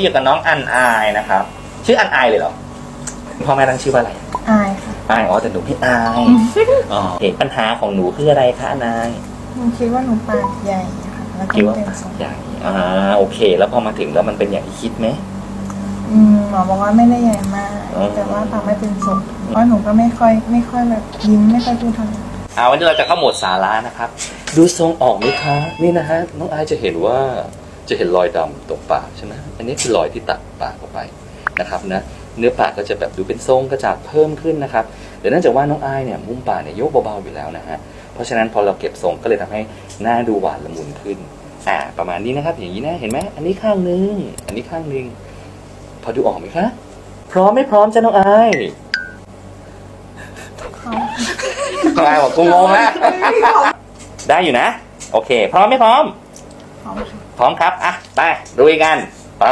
อยู่กับน้องอันอายนะครับ ชื่ออันอายเลยเหรอพ่อแม่ตั้งชื่อว่าอะไรอายค่ะอายอ๋อแต่หนูไม่อายอ๋อเหตุปัญหาของหนูคืออะไรคะอันอายหนูคิดว่าหนูปากใหญ่ค่ะแล้วก็คิดว่าเป็นปากทรงใหญ่อ่าโอเค แล้วพอมาถึงแล้วมันเป็นอย่างที่คิดไหมอืมหมอบอกว่าไม่ได้ใหญ่มากอ๋อแต่ว่าปากไม่เป็นทรงเพราะหนูก็ไม่ค่อย ไม่ค่อยแบบยิ้มไม่ค่อยพูดเท่าไหร่เอาวันนี้เราจะเข้าโหมดสาระนะครับ ดูทรงออกไหมคะ นี่นะฮะน้องอายจะเห็นว่า จะเห็นรอยดำตรงปากใช่ไหมอันนี้คือรอยที่ตัดปากออกไปนะครับนะเนื้อปากก็จะแบบดูเป็นทรงกระจาดเพิ่มขึ้นนะครับเดี๋ยวเนื่องจากว่าน้องอายเนี่ยมุมปากเนี่ยยกเบาๆอยู่แล้วนะฮะเพราะฉะนั้นพอเราเก็บทรงก็เลยทำให้หน้าดูหวานละมุนขึ้นอ่าประมาณนี้นะครับ อย่างนี้นะเห็นไหมอันนี้ข้างนึง อันนี้ข้างนึง พอดูออกไหมคะพร้อมไม่พร้อมจ้ะน้องอายเขาน้องอายบอกกูงงแล้วได้อยู่นะ โอเค พร้อมไม่พร้อม พร้อมค่ะ พร้อมครับ อะ ไปดูกัน ไป